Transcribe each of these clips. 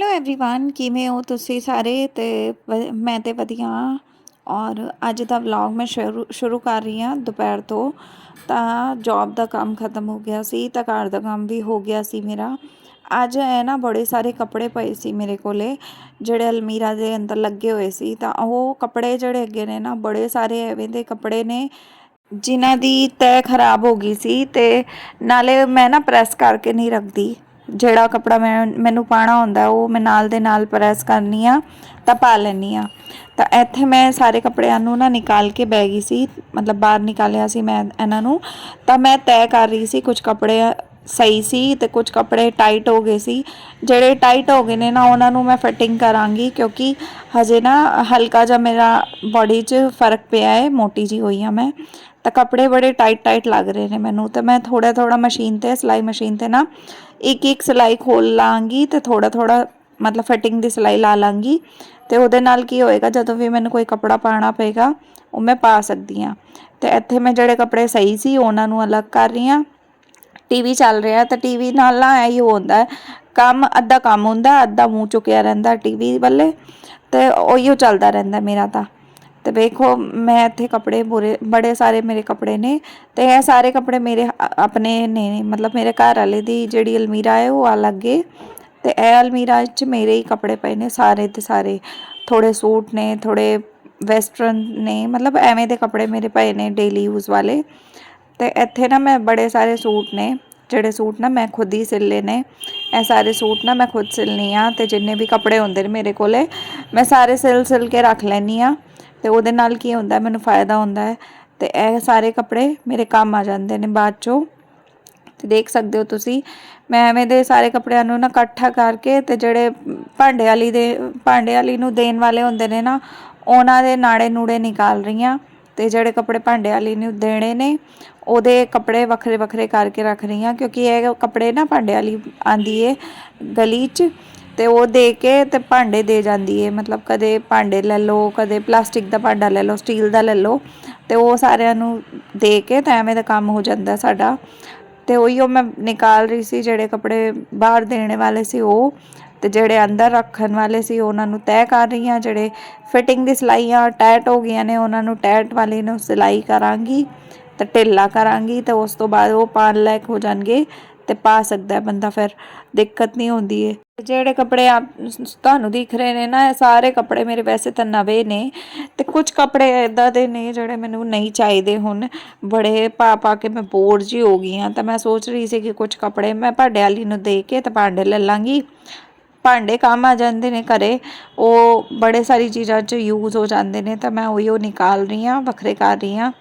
Hello everyone ਕਿਵੇਂ ਹੋ ਤੁਸੀਂ ਸਾਰੇ ਤੇ ਵ- ਮੈਂ ਤੇ ਵਧੀਆ ਹਾਂ। ਔਰ ਅੱਜ ਦਾ ਵਲੌਗ ਮੈਂ ਸ਼ੁਰੂ ਸ਼ੁਰੂ ਕਰ ਰਹੀ ਹਾਂ ਦੁਪਹਿਰ ਤੋਂ ਤਾਂ ਜੌਬ ਦਾ ਕੰਮ ਖਤਮ ਹੋ ਗਿਆ ਸੀ ਤਾਂ ਘਰ ਦਾ ਕੰਮ ਵੀ ਹੋ ਗਿਆ ਸੀ ਮੇਰਾ ਅੱਜ ਹੈ ਨਾ ਬੜੇ ਸਾਰੇ ਕੱਪੜੇ ਪਏ ਸੀ ਮੇਰੇ ਕੋਲੇ ਜਿਹੜੇ ਅਲਮੀਰਾ ਦੇ ਅੰਦਰ ਲੱਗੇ ਹੋਏ ਸੀ ਤਾਂ ਉਹ ਕੱਪੜੇ ਜਿਹੜੇ ਅੱਗੇ ਨੇ ਨਾ ਬੜੇ ਸਾਰੇ ਐਵੇਂ ਦੇ ਕੱਪੜੇ ਨੇ ਜਿਨ੍ਹਾਂ ਦੀ ਤੈ ਖਰਾਬ ਹੋ ਗਈ ਸੀ ਤੇ ਨਾਲੇ ਮੈਂ ਨਾ ਪ੍ਰੈਸ ਕਰਕੇ ਨਹੀਂ ਰੱਖਦੀ ਜਿਹੜਾ ਕੱਪੜਾ ਮੈਂ, ਮੈਨੂੰ ਪਾਣਾ ਹੁੰਦਾ, ਉਹ ਮੈਂ ਨਾਲ ਦੇ ਨਾਲ ਪ੍ਰੈਸ ਕਰਨੀ ਆ, ਤਾਂ ਪਾ ਲੈਣੀ ਆ। ਤਾਂ ਇੱਥੇ ਮੈਂ ਸਾਰੇ ਕੱਪੜਿਆਂ ਨੂੰ ਨਾ ਨਿਕਾਲ ਕੇ ਬਹਿ ਗਈ ਸੀ, ਮਤਲਬ ਬਾਹਰ ਨਿਕਾਲਿਆ ਸੀ ਮੈਂ ਇਹਨਾਂ ਨੂੰ। ਤਾਂ ਮੈਂ ਤੈਅ ਕਰ ਰਹੀ ਸੀ ਕੁਝ ਕੱਪੜੇ ਸਹੀ ਸੀ ਤੇ ਕੁਝ ਕੱਪੜੇ ਟਾਈਟ ਹੋ ਗਏ ਸੀ। ਜਿਹੜੇ ਟਾਈਟ ਹੋ ਗਏ ਨੇ ਨਾ, ਉਹਨਾਂ ਨੂੰ ਮੈਂ ਫਿਟਿੰਗ ਕਰਾਂਗੀ, ਕਿਉਂਕਿ ਹਜੇ ਨਾ ਹਲਕਾ ਜਿਹਾ ਮੇਰਾ ਬਾਡੀ 'ਚ ਫ਼ਰਕ ਪਿਆ ਹੈ ਮੋਟੀ ਜੀ ਹੋਈ ਆ ਮੈਂ। ਤਾਂ ਕੱਪੜੇ ਬੜੇ ਟਾਈਟ ਟਾਈਟ ਲੱਗ ਰਹੇ ਨੇ ਮੈਨੂੰ। ਤਾਂ ਮੈਂ ਥੋੜਾ ਥੋੜਾ ਮਸ਼ੀਨ ਤੇ, ਸਿਲਾਈ ਮਸ਼ੀਨ ਤੇ ਨਾ ਇੱਕ ਇੱਕ ਸਿਲਾਈ ਖੋਲ ਲਾਂਗੀ ਤੇ ਥੋੜਾ ਥੋੜਾ ਮਤਲਬ ਫਿਟਿੰਗ ਦੀ ਸਿਲਾਈ ਲਾ ਲਾਂਗੀ। ਤੇ ਉਹਦੇ ਨਾਲ ਕੀ ਹੋਏਗਾ, ਜਦੋਂ ਵੀ ਮੈਨੂੰ ਕੋਈ ਕੱਪੜਾ ਪਾਣਾ ਪਏਗਾ, ਉਹ ਮੈਂ ਪਾ ਸਕਦੀ ਆ ਤੇ ਇੱਥੇ ਮੈਂ ਜਿਹੜੇ ਕੱਪੜੇ ਸਹੀ ਸੀ, ਉਹਨਾਂ ਨੂੰ ਅਲੱਗ ਕਰ ਰਹੀ ਆ ਟੀਵੀ ਚੱਲ ਰਿਹਾ ਤਾਂ ਟੀਵੀ ਨਾਲ ਨਾ ਇਹੀ ਹੁੰਦਾ ਕੰਮ ਅੱਧਾ ਕੰਮ ਹੁੰਦਾ, ਅੱਧਾ ਮੂੰਹ ਚੁੱਕਿਆ ਰਹਿੰਦਾ ਟੀਵੀ ਵੱਲੇ, ਤੇ ਉਹੀਓ ਚੱਲਦਾ ਰਹਿੰਦਾ ਮੇਰਾ ਤਾਂ। ਤੇ ਵੇਖੋ, ਮੈਂ ਇੱਥੇ ਕੱਪੜੇ ਬੁਰੇ, ਬੜੇ ਸਾਰੇ ਮੇਰੇ ਕੱਪੜੇ ਨੇ ਤੇ ਇਹ ਸਾਰੇ ਕੱਪੜੇ ਮੇਰੇ ਆਪਣੇ ਨੇ, ਮਤਲਬ ਮੇਰੇ ਘਰ ਵਾਲੇ ਦੀ ਜਿਹੜੀ ਅਲਮੀਰਾ ਹੈ, ਉਹ ਅਲੱਗ ਹੈ ਤੇ ਇਹ ਅਲਮੀਰਾ 'ਚ ਮੇਰੇ ਹੀ ਕੱਪੜੇ ਪਏ ਨੇ ਸਾਰੇ ਤੇ ਸਾਰੇ। ਥੋੜੇ ਸੂਟ ਨੇ, ਥੋੜੇ ਵੈਸਟਰਨ ਨੇ, ਮਤਲਬ ਐਵੇਂ ਦੇ ਕੱਪੜੇ ਮੇਰੇ ਪਏ ਨੇ ਡੇਲੀ ਯੂਜ਼ ਵਾਲੇ। ਤੇ ਇੱਥੇ ਨਾ ਮੈਂ ਬੜੇ ਸਾਰੇ ਸੂਟ ਨੇ, ਜਿਹੜੇ ਸੂਟ ਨਾ ਮੈਂ ਖੁਦ ਹੀ ਸਿਲੇ ਨੇ। ਇਹ ਸਾਰੇ ਸੂਟ ਨਾ ਮੈਂ ਖੁਦ ਸਿਲਨੀ ਆ ਤੇ ਜਿੰਨੇ ਵੀ ਕੱਪੜੇ ਹੁੰਦੇ ਨੇ ਮੇਰੇ ਕੋਲੇ, ਮੈਂ ਸਾਰੇ ਸਿਲ ਸਿਲ ਕੇ ਰੱਖ ਲੈਣੀ ਆ। ਤੇ ਉਹਦੇ ਨਾਲ ਕੀ ਹੁੰਦਾ, ਮੈਨੂੰ ਫਾਇਦਾ ਹੁੰਦਾ ਹੈ ਤੇ ਇਹ ਸਾਰੇ ਕੱਪੜੇ ਮੇਰੇ ਕੰਮ ਆ ਜਾਂਦੇ ਨੇ ਬਾਅਦ ਚੋਂ। ਤੇ ਦੇਖ ਸਕਦੇ ਹੋ ਤੁਸੀਂ, ਮੈਂ ਐਵੇਂ ਦੇ ਸਾਰੇ ਕੱਪੜਿਆਂ ਨੂੰ ਨਾ ਇਕੱਠਾ ਕਰਕੇ ਤੇ ਜਿਹੜੇ ਭਾਂਡੇ ਵਾਲੀ ਦੇ, ਭਾਂਡੇ ਵਾਲੀ ਨੂੰ ਦੇਣ ਵਾਲੇ ਹੁੰਦੇ ਨੇ ਨਾ, ਉਹਨਾਂ ਦੇ ਨਾੜੇ ਨੂੜੇ ਨਿਕਾਲ ਰਹੀ ਹਾਂ ਤੇ ਜਿਹੜੇ ਕੱਪੜੇ ਭਾਂਡੇ ਵਾਲੀ ਨੂੰ ਦੇਣੇ ਨੇ, ਉਹਦੇ ਕੱਪੜੇ ਵੱਖਰੇ ਵੱਖਰੇ ਕਰਕੇ ਰੱਖ ਰਹੀ ਹਾਂ ਕਿਉਂਕਿ ਇਹ ਕੱਪੜੇ ਨਾ ਭਾਂਡੇ ਵਾਲੀ ਆਂਦੀ ਏ ਗਲੀ 'ਚ। ਤੇ ਉਹ ਦੇ ਕੇ ਤੇ ਭਾਂਡੇ ਦੇ ਜਾਂਦੀ ਹੈ ਮਤਲਬ ਕਦੇ ਭਾਂਡੇ ਲੈ ਲਓ, ਕਦੇ ਪਲਾਸਟਿਕ ਦਾ ਭਾਂਡਾ ਲੈ ਲਓ, ਸਟੀਲ ਦਾ ਲੈ ਲਓ। ਤੇ ਉਹ ਸਾਰਿਆਂ ਨੂੰ ਦੇ ਕੇ ਤਾਂ ਐਵੇਂ ਦਾ ਕੰਮ ਹੋ ਜਾਂਦਾ ਸਾਡਾ। ਤੇ ਉਹ ਮੈਂ ਨਿਕਾਲ ਰਹੀ ਸੀ ਜਿਹੜੇ ਕੱਪੜੇ ਬਾਹਰ ਦੇਣੇ ਵਾਲੇ ਸੀ ਉਹ। ਤੇ ਜਿਹੜੇ ਅੰਦਰ ਰੱਖਣ ਵਾਲੇ ਸੀ ਉਹਨਾਂ ਨੂੰ ਤੈਅ ਕਰ ਰਹੀ ਹਾਂ, ਜਿਹੜੇ ਫਿਟਿੰਗ ਦੀ ਸਿਲਾਈਆਂ ਟੈਟ ਹੋ ਗਈਆਂ ਨੇ, ਉਹਨਾਂ ਨੂੰ ਟੈਟ ਵਾਲੀ ਨੂੰ ਸਿਲਾਈ ਕਰਾਂਗੀ ਤੇ ਢਿੱਲਾ ਕਰਾਂਗੀ ਤੇ ਉਸ ਤੋਂ ਬਾਅਦ ਉਹ ਪਾਣ ਲਾਇਕ ਹੋ ਜਾਣਗੇ। ਤੇ ਪਾ ਸਕਦਾ ਹੈ ਬੰਦਾ, ਫਿਰ ਦਿੱਕਤ ਨਹੀਂ ਹੁੰਦੀ ਹੈ ਜਿਹੜੇ ਕੱਪੜੇ ਆਪ ਤੁਹਾਨੂੰ ਦਿਖ ਰਹੇ ਨੇ ਨਾ, ਇਹ ਸਾਰੇ ਕੱਪੜੇ ਮੇਰੇ ਵੈਸੇ ਤਾਂ ਨਵੇਂ ਨੇ ਤੇ ਕੁਝ ਕੱਪੜੇ ਇਦਾਂ ਦੇ ਨੇ ਜਿਹੜੇ ਮੈਨੂੰ ਨਹੀਂ ਚਾਹੀਦੇ ਹੁਣ। ਬੜੇ ਪਾ ਪਾ ਕੇ ਮੈਂ ਬੋਰ ਜੀ ਹੋ ਗਈ ਹਾਂ ਤਾਂ ਮੈਂ ਸੋਚ ਰਹੀ ਸੀ ਕਿ ਕੁਝ ਕੱਪੜੇ ਮੈਂ ਭਾਂਡੇ ਵਾਲੀ ਨੂੰ ਦੇ ਕੇ ਤੇ ਭਾਂਡੇ ਲੈ ਲਾਂਗੀ। ਭਾਂਡੇ ਕੰਮ ਆ ਜਾਂਦੇ ਨੇ ਘਰੇ, ਉਹ ਬੜੇ ਸਾਰੀ ਚੀਜ਼ਾਂ 'ਚ ਯੂਜ਼ ਹੋ ਜਾਂਦੇ ਨੇ ਤਾਂ ਮੈਂ ਉਹੀ ਉਹ ਨਿਕਾਲ ਰਹੀ ਹਾਂ, ਵੱਖਰੇ ਕਰ ਰਹੀ ਹਾਂ।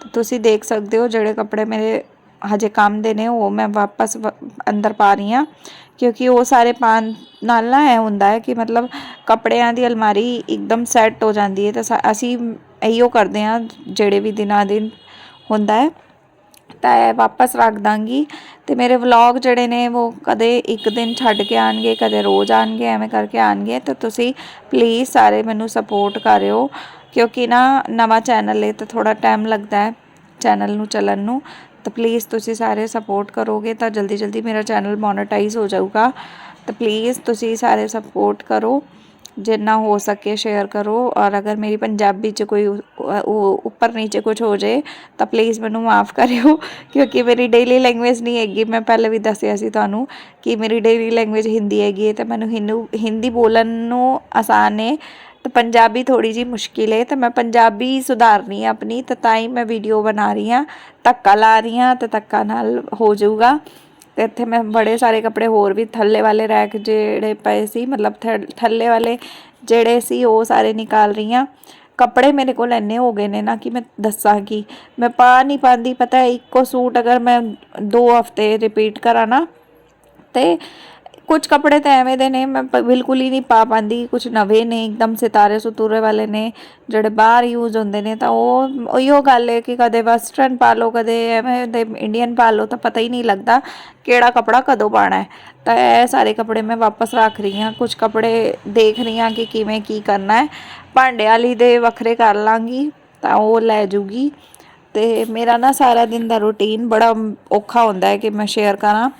ਤਾਂ ਤੁਸੀਂ ਦੇਖ ਸਕਦੇ ਹੋ ਜਿਹੜੇ ਕੱਪੜੇ ਮੇਰੇ ਹਜੇ ਕੰਮ ਦੇ ਨੇ, ਉਹ ਮੈਂ ਵਾਪਸ ਵ- ਅੰਦਰ ਪਾ ਰਹੀ ਹਾਂ, ਕਿਉਂਕਿ ਉਹ ਸਾਰੇ ਪਾਣ ਨਾਲ ਨਾ ਇਹ ਹੁੰਦਾ ਹੈ ਕਿ ਮਤਲਬ ਕੱਪੜਿਆਂ ਦੀ ਅਲਮਾਰੀ ਇੱਕਦਮ ਸੈੱਟ ਹੋ ਜਾਂਦੀ ਹੈ, ਤਾਂ ਅਸੀਂ ਇਹੀਓ ਕਰਦੇ ਹਾਂ, ਜਿਹੜੇ ਵੀ ਦਿਨਾਂ ਦਿਨ ਹੁੰਦਾ ਹੈ, ਤਾਂ ਇਹ ਵਾਪਸ ਰੱਖ ਦਾਂਗੀ। ਤੇ ਮੇਰੇ ਵਲੌਗ ਜਿਹੜੇ ਨੇ, ਉਹ ਕਦੇ ਇੱਕ ਦਿਨ ਛੱਡ ਕੇ ਆਣਗੇ ਕਦੇ ਰੋਜ਼ ਆਣਗੇ ਐਵੇਂ ਕਰਕੇ ਆਣਗੇ ਤਾਂ ਤੁਸੀਂ ਪਲੀਜ਼ ਸਾਰੇ ਮੈਨੂੰ ਸਪੋਰਟ ਕਰਿਓ, ਕਿਉਂਕਿ ਨਾ ਨਵਾਂ ਚੈਨਲ ਹੈ ਤਾਂ ਥੋੜਾ ਟਾਈਮ ਲੱਗਦਾ ਹੈ ਚੈਨਲ ਨੂੰ ਚੱਲਣ ਨੂੰ। ਤਾਂ ਪਲੀਜ਼ ਤੁਸੀਂ ਸਾਰੇ ਸਪੋਰਟ ਕਰੋਗੇ ਤਾਂ ਜਲਦੀ ਜਲਦੀ ਮੇਰਾ ਚੈਨਲ ਮੋਨੇਟਾਈਜ਼ ਹੋ ਜਾਊਗਾ। ਤਾਂ ਪਲੀਜ਼ ਤੁਸੀਂ ਸਾਰੇ ਸਪੋਰਟ ਕਰੋ, ਜਿੰਨਾ ਹੋ ਸਕੇ ਸ਼ੇਅਰ ਕਰੋ ਔਰ ਅਗਰ ਮੇਰੀ ਪੰਜਾਬੀ 'ਚ ਕੋਈ ਉਹ ਉੱਪਰ ਨੀਚੇ ਕੁਝ ਹੋ ਜਾਏ ਤਾਂ ਪਲੀਜ਼ ਮੈਨੂੰ ਮਾਫ ਕਰਿਓ, ਕਿਉਂਕਿ ਮੇਰੀ ਡੇਲੀ ਲੈਂਗੁਏਜ ਨਹੀਂ ਹੈਗੀ। ਮੈਂ ਪਹਿਲੇ ਵੀ ਦੱਸਿਆ ਸੀ ਤੁਹਾਨੂੰ ਕਿ ਮੇਰੀ ਡੇਲੀ ਲੈਂਗੁਏਜ ਹਿੰਦੀ ਹੈਗੀ ਹੈ ਤਾਂ ਮੈਨੂੰ ਹਿੰਦੂ, ਹਿੰਦੀ ਬੋਲਣ ਨੂੰ ਆਸਾਨ ਹੈ। ਤੇ ਪੰਜਾਬੀ ਥੋੜੀ ਜੀ ਮੁਸ਼ਕਿਲ ਹੈ, ਤਾਂ ਮੈਂ ਪੰਜਾਬੀ ਸੁਧਾਰਨੀ ਹੈ ਆਪਣੀ, ਤਾਂ ਤਾਂ ਹੀ ਮੈਂ ਵੀਡੀਓ ਬਣਾ ਰਹੀ ਹਾਂ। ਧੱਕਾ ਲਾ ਰਹੀ ਹਾਂ, ਤੇ ਧੱਕਾ ਨਾਲ ਹੋ ਜਾਊਗਾ। ਤੇ ਇੱਥੇ ਮੈਂ ਬੜੇ ਸਾਰੇ ਕੱਪੜੇ ਹੋਰ ਵੀ ਥੱਲੇ ਵਾਲੇ ਰੈਕ ਜਿਹੜੇ ਪਏ ਸੀ, ਮਤਲਬ ਥ- ਥੱਲੇ ਵਾਲੇ ਜਿਹੜੇ ਸੀ, ਉਹ ਸਾਰੇ ਨਿਕਾਲ ਰਹੀ ਹਾਂ। ਕੱਪੜੇ ਮੇਰੇ ਕੋਲ ਇੰਨੇ ਹੋ ਗਏ ਨੇ ਨਾ ਕਿ ਮੈਂ ਦੱਸਾਂ ਕੀ। ਮੈਂ ਪਾ ਨਹੀਂ ਪਾਉਂਦੀ ਪਤਾ ਇੱਕੋ ਸੂਟ ਅਗਰ ਮੈਂ ਦੋ ਹਫ਼ਤੇ ਰਿਪੀਟ ਕਰਾਂ ਨਾ, ਤੇ ਕੁਝ ਕੱਪੜੇ ਤਾਂ ਐਵੇਂ ਦੇ ਨੇ, ਮੈਂ ਬਿਲਕੁਲ ਹੀ ਨਹੀਂ ਪਾ ਪਾਉਂਦੀ ਕੁਝ ਨਵੇਂ ਨੇ, ਇੱਕਦਮ ਸਿਤਾਰੇ ਸੁਤੂਰੇ ਵਾਲੇ ਨੇ, ਜਿਹੜੇ ਬਾਹਰ ਯੂਜ਼ ਹੁੰਦੇ ਨੇ, ਤਾਂ ਉਹ ਉਹੀਓ ਗੱਲ ਹੈ ਕਿ ਕਦੇ ਵੈਸਟਰਨ ਪਾ ਲਓ, ਕਦੇ ਐਵੇਂ ਦੇ ਇੰਡੀਅਨ ਪਾ ਲਓ, ਤਾਂ ਪਤਾ ਹੀ ਨਹੀਂ ਲੱਗਦਾ ਕਿਹੜਾ ਕੱਪੜਾ ਕਦੋਂ ਪਾਣਾ ਹੈ। ਤਾਂ ਇਹ ਸਾਰੇ ਕੱਪੜੇ ਮੈਂ ਵਾਪਸ ਰੱਖ ਰਹੀ ਹਾਂ ਕੁਝ ਕੱਪੜੇ ਦੇਖ ਰਹੀ ਹਾਂ ਕਿ ਕਿਵੇਂ ਕੀ ਕਰਨਾ ਹੈ। ਭਾਂਡੇ ਵਾਲੀ ਦੇ ਵੱਖਰੇ ਕਰ ਲਾਂਗੀ, ਤਾਂ ਉਹ ਲੈ ਜੂਗੀ। ਤੇ ਮੇਰਾ ਨਾ ਸਾਰਾ ਦਿਨ ਦਾ ਰੁਟੀਨ ਬੜਾ ਔਖਾ ਹੁੰਦਾ ਹੈ ਕਿ ਮੈਂ ਸ਼ੇਅਰ ਕਰਾਂ।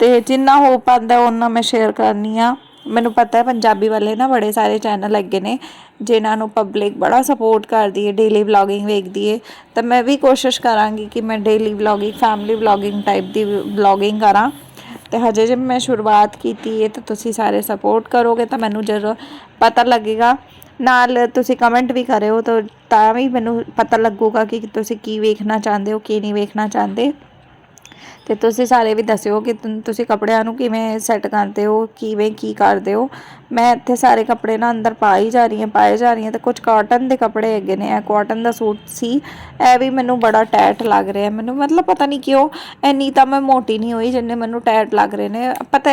ਤੇ ਜਿੰਨਾ ਹੋ ਪਾਉਂਦਾ ਉਹਨਾਂ ਮੈਂ ਸ਼ੇਅਰ ਕਰਨੀ ਆ। ਮੈਨੂੰ ਪਤਾ ਹੈ ਪੰਜਾਬੀ ਵਾਲੇ ਨਾ ਬੜੇ ਸਾਰੇ ਚੈਨਲ ਲੱਗੇ ਨੇ, ਜਿਨ੍ਹਾਂ ਨੂੰ ਪਬਲਿਕ ਬੜਾ ਸਪੋਰਟ ਕਰਦੀ ਹੈ ਡੇਲੀ ਵਲੌਗਿੰਗ ਵੇਖਦੀ ਹੈ। ਤਾਂ ਮੈਂ ਵੀ ਕੋਸ਼ਿਸ਼ ਕਰਾਂਗੀ ਕਿ ਮੈਂ daily vlogging family vlogging type ਦੀ ਵਲੌਗਿੰਗ ਕਰਾਂ। ਤੇ ਹਜੇ ਜੇ ਮੈਂ ਸ਼ੁਰੂਆਤ ਕੀਤੀ ਹੈ ਤਾਂ ਤੁਸੀਂ ਸਾਰੇ ਸਪੋਰਟ ਕਰੋਗੇ ਤਾਂ ਮੈਨੂੰ ਜ਼ਰੂਰ ਪਤਾ ਲੱਗੇਗਾ। ਨਾਲ ਤੁਸੀਂ ਕਮੈਂਟ ਵੀ ਕਰਿਓ ਤਾਂ ਤਾਂ ਵੀ ਮੈਨੂੰ ਪਤਾ ਲੱਗੂਗਾ ਕਿ ਤੁਸੀਂ ਕੀ ਵੇਖਣਾ ਚਾਹੁੰਦੇ ਹੋ, ਕੀ ਨਹੀਂ ਵੇਖਣਾ ਚਾਹੁੰਦੇ। ਤੇ ਤੁਸੀਂ ਸਾਰੇ ਵੀ ਦੱਸਿਓ ਕਿ ਤੁ- ਤੁਸੀਂ ਕੱਪੜਿਆਂ ਨੂੰ ਕਿਵੇਂ ਸੈੱਟ ਕਰਦੇ ਹੋ, ਕਿਵੇਂ ਕੀ ਕਰਦੇ ਹੋ? ਮੈਂ ਇੱਥੇ ਸਾਰੇ ਕੱਪੜੇ ਨਾ ਅੰਦਰ ਪਾ ਹੀ ਜਾ ਰਹੀ ਹਾਂ, ਪਾਏ ਜਾ ਰਹੀ ਹਾਂ ਤੇ ਕੁਝ ਕਾਟਨ ਦੇ ਕੱਪੜੇ ਹੈਗੇ ਨੇ, ਇਹ ਕਾਟਨ ਦਾ ਸੂਟ ਸੀ, ਇਹ ਵੀ ਮੈਨੂੰ ਬੜਾ ਟੈਟ ਲੱਗ ਰਿਹਾ ਮੈਨੂੰ ਮਤਲਬ ਪਤਾ ਨਹੀਂ ਕਿਉਂ ਇੰਨੀ ਤਾਂ ਮੈਂ ਮੋਟੀ ਨਹੀਂ ਹੋਈ ਜਿੰਨੇ ਮੈਨੂੰ ਟੈਟ ਲੱਗ ਰਹੇ ਨੇ, ਪਤਾ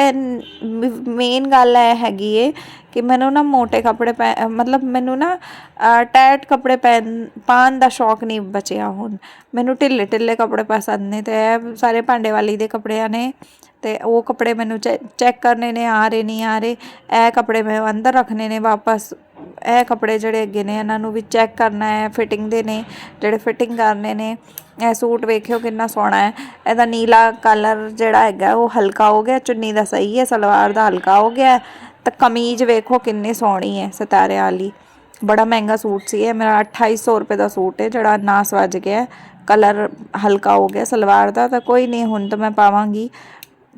ਮੇਨ ਗੱਲ ਇਹ ਹੈਗੀ ਏ ਕਿ ਮੈਨੂੰ ਨਾ ਮੋਟੇ ਕੱਪੜੇ ਪੈ, ਮਤਲਬ ਮੈਨੂੰ ਨਾ ਟਾਈਟ ਕੱਪੜੇ ਪਹਿਨ ਪਾਉਣ ਦਾ ਸ਼ੌਕ ਨਹੀਂ ਬਚਿਆ ਹੁਣ, ਮੈਨੂੰ ਢਿੱਲੇ ਢਿੱਲੇ ਕੱਪੜੇ ਪਸੰਦ ਨੇ ਤੇ ਇਹ ਸਾਰੇ ਭਾਂਡੇ ਵਾਲੀ ਦੇ ਕੱਪੜਿਆਂ ਨੇ ਤੇ ਉਹ ਕੱਪੜੇ ਮੈਨੂੰ ਚੈੱਕ ਕਰਨੇ ਨੇ, ਆ ਰਹੇ ਨਹੀਂ ਆ ਰਹੇ। ਇਹ ਕੱਪੜੇ ਮੈਂ ਅੰਦਰ ਰੱਖਣੇ ਨੇ ਵਾਪਸ। ਇਹ ਕੱਪੜੇ ਜਿਹੜੇ ਅੱਗੇ ਨੇ, ਇਹਨਾਂ ਨੂੰ ਵੀ ਚੈੱਕ ਕਰਨਾ ਹੈ, ਫਿਟਿੰਗ ਦੇ ਨੇ, ਜਿਹੜੇ ਫਿਟਿੰਗ ਕਰਨੇ ਨੇ। ਇਹ ਸੂਟ ਵੇਖਿਓ ਕਿੰਨਾ ਸੋਹਣਾ ਹੈ। ਇਹਦਾ ਨੀਲਾ ਕਲਰ ਜਿਹੜਾ ਹੈਗਾ, ਉਹ ਹਲਕਾ ਹੋ ਗਿਆ, ਚੁੰਨੀ ਦਾ ਸਹੀ ਹੈ, ਸਲਵਾਰ ਦਾ ਹਲਕਾ ਹੋ ਗਿਆ। ਤੇ ਕਮੀਜ਼ ਵੇਖੋ ਕਿੰਨੀ ਸੋਹਣੀ ਹੈ, ਸਿਤਾਰੇ ਵਾਲੀ। ਬੜਾ ਮਹਿੰਗਾ ਸੂਟ ਸੀ ਇਹ, ਮੇਰਾ 2800 ਰੁਪਏ ਦਾ ਸੂਟ ਹੈ, ਜਿਹੜਾ ਨਾਸ ਵੱਜ ਗਿਆ। ਕਲਰ ਹਲਕਾ ਹੋ ਗਿਆ, ਸਲਵਾਰ ਦਾ ਤਾਂ ਕੋਈ ਨਹੀਂ, ਹੁਣ ਤਾਂ ਮੈਂ ਪਾਵਾਂਗੀ।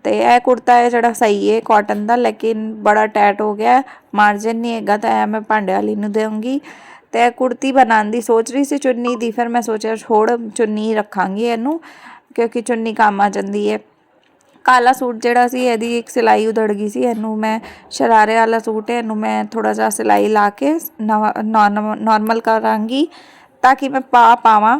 ਤੇ ਇਹ ਕੁੜਤਾ ਹੈ ਜਿਹੜਾ ਸਹੀ ਹੈ ਕਾਟਨ ਦਾ, ਲੇਕਿਨ ਬੜਾ ਟਾਈਟ ਹੋ ਗਿਆ। ਮਾਰਜਨ ਨਹੀਂ ਹੈਗਾ ਤਾਂ ਇਹ ਮੈਂ ਭਾਂਡੇ ਵਾਲੀ ਨੂੰ ਦੇਵਾਂਗੀ ਤੇ ਇਹ ਕੁੜਤੀ ਬਣਾਉਣ ਦੀ ਸੋਚ ਰਹੀ ਸੀ ਚੁੰਨੀ ਦੀ, ਫਿਰ ਮੈਂ ਸੋਚਿਆ ਛੋੜ ਚੁੰਨੀ ਰੱਖਾਂਗੀ ਇਹਨੂੰ, ਕਿਉਂਕਿ ਚੁੰਨੀ ਕੰਮ ਆ ਜਾਂਦੀ ਹੈ ਕਾਲਾ ਸੂਟ ਜਿਹੜਾ ਸੀ, ਇਹਦੀ ਇੱਕ ਸਿਲਾਈ ਉਧੜ ਗਈ ਸੀ, ਇਹਨੂੰ ਮੈਂ ਸ਼ਰਾਰੇ ਵਾਲਾ ਸੂਟ ਹੈ ਇਹਨੂੰ ਮੈਂ ਥੋੜਾ ਜਿਹਾ ਸਿਲਾਈ ਲਾ ਕੇ ਨਾਰਮਲ ਕਰਾਂਗੀ, ਤਾਂ ਕਿ ਮੈਂ ਪਾ ਪਾਵਾਂ।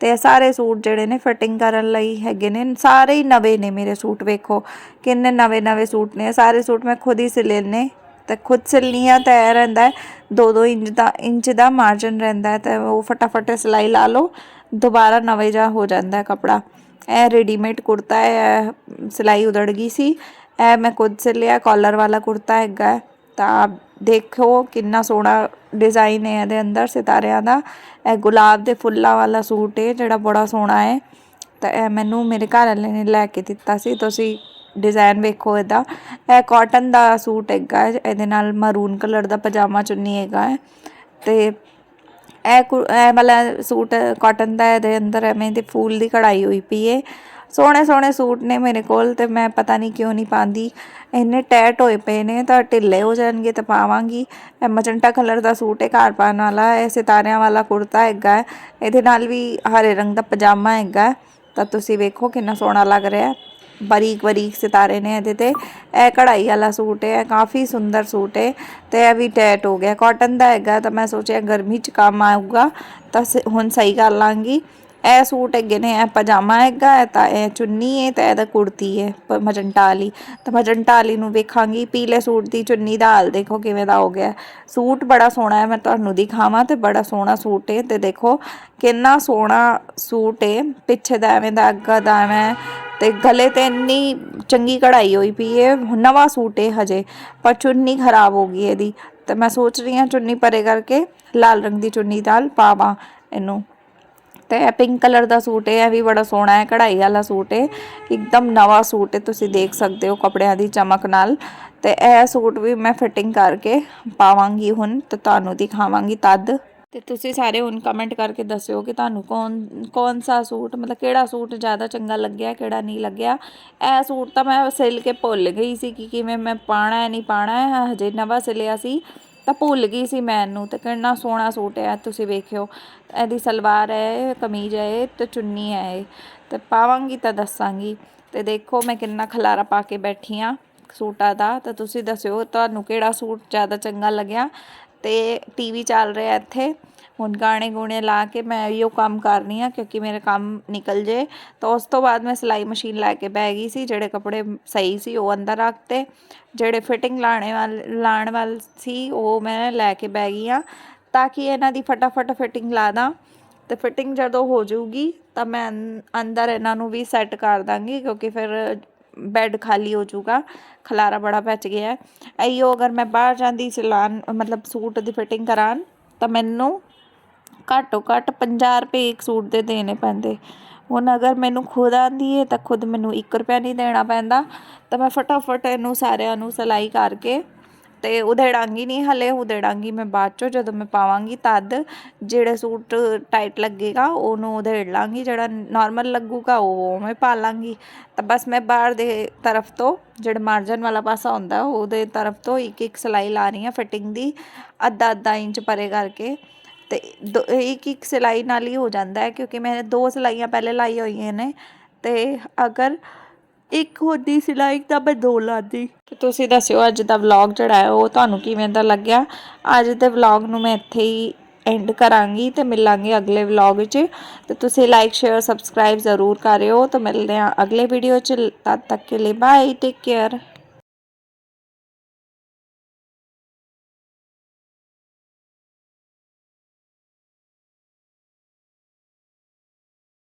ਤੇ ਸਾਰੇ ਸੂਟ ਜਿਹੜੇ ਨੇ ਫਿਟਿੰਗ ਕਰਨ ਲਈ ਹੈਗੇ ਨੇ। ਸਾਰੇ ਹੀ ਨਵੇਂ ਨੇ ਮੇਰੇ ਸੂਟ, ਵੇਖੋ ਕਿੰਨੇ ਨਵੇਂ ਨਵੇਂ ਸੂਟ ਨੇ। ਸਾਰੇ ਸੂਟ ਮੈਂ ਖੁਦ ਹੀ ਸਿਲੇ ਨੇ ਤੇ ਖੁਦ ਸਿਲਨੀਆਂ ਤਾਂ ਇਹ ਰਹਿੰਦਾ ਹੈ 2-2 ਇੰਚ ਦਾ ਇੰਚ ਦਾ ਮਾਰਜਨ ਰਹਿੰਦਾ ਹੈ ਤੇ ਉਹ ਫਟਾਫਟ ਸਿਲਾਈ ਲਾ ਲਓ, ਦੁਬਾਰਾ ਨਵੇਂ ਜਾ ਹੋ ਜਾਂਦਾ ਹੈ ਕਪੜਾ। ਇਹ ਰੈਡੀਮੇਡ ਕੁੜਤਾ ਹੈ ਸਿਲਾਈ ਉਧੜ ਗਈ ਸੀ, ਇਹ ਮੈਂ ਖੁਦ ਸਿਲਿਆ ਕਾਲਰ ਵਾਲਾ ਕੁੜਤਾ ਹੈਗਾ ਤਾਂ ਦੇਖੋ ਕਿੰਨਾ ਸੋਹਣਾ ਡਿਜ਼ਾਈਨ ਹੈ ਇਹਦੇ ਅੰਦਰ, ਸਿਤਾਰਿਆਂ ਦਾ। ਇਹ ਗੁਲਾਬ ਦੇ ਫੁੱਲਾਂ ਵਾਲਾ ਸੂਟ ਹੈ, ਜਿਹੜਾ ਬੜਾ ਸੋਹਣਾ ਹੈ। ਤਾਂ ਇਹ ਮੈਨੂੰ ਮੇਰੇ ਘਰ ਵਾਲੇ ਨੇ ਲੈ ਕੇ ਦਿੱਤਾ ਸੀ, ਤੁਸੀਂ ਡਿਜ਼ਾਈਨ ਵੇਖੋ ਇਹਦਾ। ਇਹ ਕਾਟਨ ਦਾ ਸੂਟ ਹੈਗਾ, ਇਹਦੇ ਨਾਲ ਮਰੂਨ ਕਲਰ ਦਾ ਪਜਾਮਾ ਚੁੰਨੀ ਹੈਗਾ ਤੇ ਇਹ ਇਹ ਵਾਲਾ ਸੂਟ ਕਾਟਨ ਦਾ, ਇਹਦੇ ਅੰਦਰ ਐਵੇਂ ਦੇ ਫੂਲ ਦੀ ਕਢਾਈ ਹੋਈ ਪਈ ਹੈ। ਸੋਹਣੇ ਸੋਹਣੇ ਸੂਟ ਨੇ ਮੇਰੇ ਕੋਲ ਤੇ ਮੈਂ ਪਤਾ ਨਹੀਂ ਕਿਉਂ ਨਹੀਂ ਪਾਉਂਦੀ। ਇੰਨੇ ਟੈਟ ਹੋਏ ਪਏ ਨੇ, ਤਾਂ ਢਿੱਲੇ ਹੋ ਜਾਣਗੇ ਤਾਂ ਪਾਵਾਂਗੀ। ਇਹ ਮਜੰਟਾ ਕਲਰ ਦਾ ਸੂਟ ਹੈ, ਘਰ ਪਾਉਣ ਵਾਲਾ ਇਹ ਸਿਤਾਰਿਆਂ ਵਾਲਾ ਕੁੜਤਾ ਹੈਗਾ ਇਹਦੇ ਨਾਲ ਵੀ ਹਰੇ ਰੰਗ ਦਾ ਪਜਾਮਾ ਹੈਗਾ ਤਾਂ ਤੁਸੀਂ ਵੇਖੋ ਕਿੰਨਾ ਸੋਹਣਾ ਲੱਗ ਰਿਹਾ ਬਰੀਕ ਬਰੀਕ ਸਿਤਾਰੇ ਨੇ ਇਹਦੇ ਤੇ। ਇਹ ਕਢਾਈ ਵਾਲਾ ਸੂਟ ਹੈ ਕਾਫੀ ਸੁੰਦਰ ਸੂਟ ਹੈ ਤੇ ਇਹ ਵੀ ਟੈਟ ਹੋ ਗਿਆ। ਕਾਟਨ ਦਾ ਹੈਗਾ ਤਾਂ ਮੈਂ ਸੋਚਿਆ ਗਰਮੀ 'ਚ ਕੰਮ ਆਊਗਾ, ਤਾਂ ਹੁਣ ਸਹੀ ਕਰ ਲਾਂਗੀ। ਇਹ ਸੂਟ ਹੈਗੇ ਨੇ, ਇਹ ਪਜਾਮਾ ਹੈਗਾ ਹੈ ਤਾਂ ਇਹ ਚੁੰਨੀ ਹੈ ਤਾਂ ਇਹਦਾ ਕੁੜਤੀ ਹੈ ਮਜੰਟਾ ਵਾਲੀ ਤਾਂ ਮਜੰਟਾ ਵਾਲੀ ਨੂੰ ਵੇਖਾਂਗੀ, ਪੀਲੇ ਸੂਟ ਦੀ ਚੁੰਨੀ ਦਾ ਹਾਲ ਦੇਖੋ ਕਿਵੇਂ ਦਾ ਹੋ ਗਿਆ। ਸੂਟ ਬੜਾ ਸੋਹਣਾ ਹੈ, ਮੈਂ ਤੁਹਾਨੂੰ ਦਿਖਾਵਾਂ ਤੇ ਬੜਾ ਸੋਹਣਾ ਸੂਟ ਹੈ ਤੇ ਦੇਖੋ ਕਿੰਨਾ ਸੋਹਣਾ ਸੂਟ ਹੈ ਪਿੱਛੇ ਦਾ ਐਵੇਂ ਦਾ, ਅੱਗਾ ਦਾ ਐਵੇਂ, ਤੇ ਗਲੇ ਤੇ ਇੰਨੀ ਚੰਗੀ ਕਢਾਈ ਹੋਈ ਪਈ ਹੈ ਨਵਾਂ ਸੂਟ ਹੈ ਹਜੇ, ਪਰ ਚੁੰਨੀ ਖਰਾਬ ਹੋ ਗਈ ਇਹਦੀ। ਤੇ ਮੈਂ ਸੋਚ ਰਹੀ ਹਾਂ ਚੁੰਨੀ ਪਰੇ ਕਰਕੇ ਲਾਲ ਰੰਗ ਦੀ ਚੁੰਨੀ ਨਾਲ ਪਾਵਾਂ ਇਹਨੂੰ। ਤੇ ਇਹ ਪਿੰਕ ਕਲਰ ਦਾ ਸੂਟ ਹੈ, ਇਹ ਵੀ ਬੜਾ ਸੋਹਣਾ ਹੈ, ਕਢਾਈ ਵਾਲਾ ਸੂਟ ਹੈ। ਇੱਕਦਮ ਨਵਾਂ ਸੂਟ ਹੈ, ਤੁਸੀਂ ਦੇਖ ਸਕਦੇ ਹੋ ਕੱਪੜਿਆਂ ਦੀ ਚਮਕ ਨਾਲ। ਤੇ ਇਹ ਸੂਟ ਵੀ ਮੈਂ ਫਿਟਿੰਗ ਕਰਕੇ ਪਾਵਾਂਗੀ ਹੁਣ ਤੇ ਤੁਹਾਨੂੰ ਦਿਖਾਵਾਂਗੀ ਤਦ। ਤੇ ਤੁਸੀਂ ਸਾਰੇ ਹੁਣ ਕਮੈਂਟ ਕਰਕੇ ਦੱਸਿਓ ਕਿ ਤੁਹਾਨੂੰ ਕੌਣ ਕੌਣ ਸਾ ਸੂਟ, ਮਤਲਬ ਕਿਹੜਾ ਸੂਟ ਜ਼ਿਆਦਾ ਚੰਗਾ ਲੱਗਿਆ, ਕਿਹੜਾ ਨਹੀਂ ਲੱਗਿਆ। ਇਹ ਸੂਟ ਤਾਂ ਮੈਂ ਸਿਲ ਕੇ ਭੁੱਲ ਗਈ ਸੀ ਕਿ ਕਿਵੇਂ ਮੈਂ ਪਾਣਾ ਹੈ, ਨਹੀਂ ਪਾਣਾ ਹੈ ਹਜੇ ਨਵਾਂ ਸਿਲਿਆ ਸੀ। ਤਾਂ ਭੁੱਲ ਗਈ ਸੀ ਮੈਂ ਇਹਨੂੰ ਤੇ ਕਿੰਨਾ ਸੋਹਣਾ ਸੂਟ ਹੈ, ਤੁਸੀਂ ਵੇਖਿਓ। ਇਹਦੀ ਸਲਵਾਰ ਹੈ, ਕਮੀਜ਼ ਹੈ ਤੇ ਚੁੰਨੀ ਹੈ ਇਹ। ਤੇ ਪਾਵਾਂਗੀ ਤਾਂ ਦੱਸਾਂਗੀ। ਤੇ ਦੇਖੋ ਮੈਂ ਕਿੰਨਾ ਖਲਾਰਾ ਪਾ ਕੇ ਬੈਠੀ ਆ ਸੂਟਾਂ ਦਾ। ਤਾਂ ਤੁਸੀਂ ਦੱਸਿਓ ਤੁਹਾਨੂੰ ਕਿਹੜਾ ਸੂਟ ਜ਼ਿਆਦਾ ਚੰਗਾ ਲੱਗਿਆ। ਤੇ ਟੀਵੀ ਚੱਲ ਰਿਹਾ ਇੱਥੇ। ਹੁਣ ਗਾਣੇ ਗੂਣੇ ਲਾ ਕੇ ਮੈਂ ਇਹੋ ਕੰਮ ਕਰ ਰਹੀ ਹਾਂ ਕਿਉਂਕਿ ਮੇਰੇ ਕੰਮ ਨਿਕਲ ਜੇ। ਤਾਂ ਉਸ ਤੋਂ ਬਾਅਦ ਮੈਂ ਸਿਲਾਈ ਮਸ਼ੀਨ ਲੈ ਕੇ ਬਹਿ ਗਈ ਸੀ, ਜਿਹੜੇ ਕੱਪੜੇ ਸਹੀ ਸੀ ਉਹ ਅੰਦਰ ਰੱਖਤੇ ਜਿਹੜੇ ਫਿਟਿੰਗ ਲਾਣੇ ਵਾਲ, ਲਾਣ ਵਾਲ ਸੀ ਉਹ ਮੈਂ ਲੈ ਕੇ ਬਹਿ ਗਈ ਆ ਤਾਂ ਕਿ ਇਹਨਾਂ ਦੀ ਫਟਾਫਟ ਫਿਟਿੰਗ ਲਾ ਦਾਂ। ਤੇ ਫਿਟਿੰਗ ਜਦੋਂ ਹੋ ਜਾਊਗੀ ਤਾਂ ਮੈਂ ਅੰਦਰ ਇਹਨਾਂ ਨੂੰ ਵੀ ਸੈੱਟ ਕਰ ਦਾਂਗੀ ਕਿਉਂਕਿ ਫਿਰ ਬੈੱਡ ਖਾਲੀ ਹੋ ਜਾਊਗਾ, ਖਲਾਰਾ ਬੜਾ ਪਚ ਗਿਆ। ਐਯੋ ਅਗਰ ਮੈਂ ਬਾਹਰ ਜਾਂਦੀ ਸਿਲਾਨ ਮਤਲਬ ਸੂਟ ਦੀ ਫਿਟਿੰਗ ਕਰਾਨ ਤਾਂ ਮੈਨੂੰ ਘੱਟੋ ਘੱਟ 50 ਰੁਪਏ ਇੱਕ ਸੂਟ ਦੇ ਦੇਣੇ ਪੈਂਦੇ। ਹੁਣ ਅਗਰ ਮੈਨੂੰ ਖੁਦ ਆਂਦੀ ਹੈ ਤਾਂ ਖੁਦ ਮੈਨੂੰ 1 ਰੁਪਿਆ ਨਹੀਂ ਦੇਣਾ ਪੈਂਦਾ। ਤਾਂ ਮੈਂ ਫਟਾਫਟ ਇਹਨੂੰ ਸਾਰਿਆਂ ਨੂੰ ਸਿਲਾਈ ਕਰਕੇ ਤੇ ਉਧੇੜਾਂਗੀ ਨਹੀਂ ਹਲੇ ਉਧੇੜਾਂਗੀ ਮੈਂ ਬਾਅਦ ਚੋਂ ਜਦੋਂ ਮੈਂ ਪਾਵਾਂਗੀ ਤਦ ਜਿਹੜੇ ਸੂਟ ਟਾਈਟ ਲੱਗੇਗਾ ਉਹਨੂੰ ਉਧੇੜ ਲਾਂਗੀ, ਜਿਹੜਾ ਨਾਰਮਲ ਲੱਗੂਗਾ ਉਹ ਮੈਂ ਪਾ ਲਾਂਗੀ। ਤਾਂ ਬਸ ਮੈਂ ਬਾਹਰ ਦੇ ਤਰਫ ਤੋਂ ਜਿਹੜਾ ਮਾਰਜਨ ਵਾਲਾ ਪਾਸਾ ਹੁੰਦਾ ਉਹਦੇ ਤਰਫ ਤੋਂ ਇੱਕ ਇੱਕ ਸਿਲਾਈ ਲਾ ਰਹੀ ਹਾਂ ਫਿਟਿੰਗ ਦੀ ਅੱਧਾ ਅੱਧਾ ਇੰਚ ਪਰੇ ਕਰਕੇ। ਤੇ ਦੋ- ਇੱਕ ਇੱਕ ਸਿਲਾਈ ਨਾਲ ਹੀ ਹੋ ਜਾਂਦਾ ਹੈ, ਕਿਉਂਕਿ ਮੈਂ ਦੋ ਸਿਲਾਈਆਂ ਪਹਿਲੇ ਲਾਈ ਹੋਈਆਂ ਨੇ। ਤੇ ਅਗਰ ਇੱਕ ਹੁੰਦੀ ਸਿਲਾਈ ਤਾਂ ਮੈਂ ਦੋ ਲਾਦੀ ਤੇ ਤੁਸੀਂ ਦੱਸਿਓ, ਅੱਜ ਦਾ ਵਲੌਗ ਜਿਹੜਾ ਹੈ, ਉਹ ਤੁਹਾਨੂੰ ਕਿਵੇਂ ਦਾ ਲੱਗਿਆ? ਅੱਜ ਦੇ ਵਲੌਗ ਨੂੰ ਮੈਂ ਇੱਥੇ ਹੀ ਐਂਡ ਕਰਾਂਗੀ ਤੇ ਮਿਲਾਂਗੇ ਅਗਲੇ ਵਲੌਗ 'ਚ। ਤੇ ਤੁਸੀਂ ਲਾਈਕ ਸ਼ੇਅਰ ਸਬਸਕ੍ਰਾਈਬ ਜ਼ਰੂਰ ਕਰਿਓ। ਤਾਂ ਮਿਲਦੇ ਹਾਂ ਅਗਲੇ ਵੀਡੀਓ 'ਚ। ਤਦ ਤੱਕ ਕੇ ਲਈ ਬਾਏ ਟੇਕ ਕੇਅਰ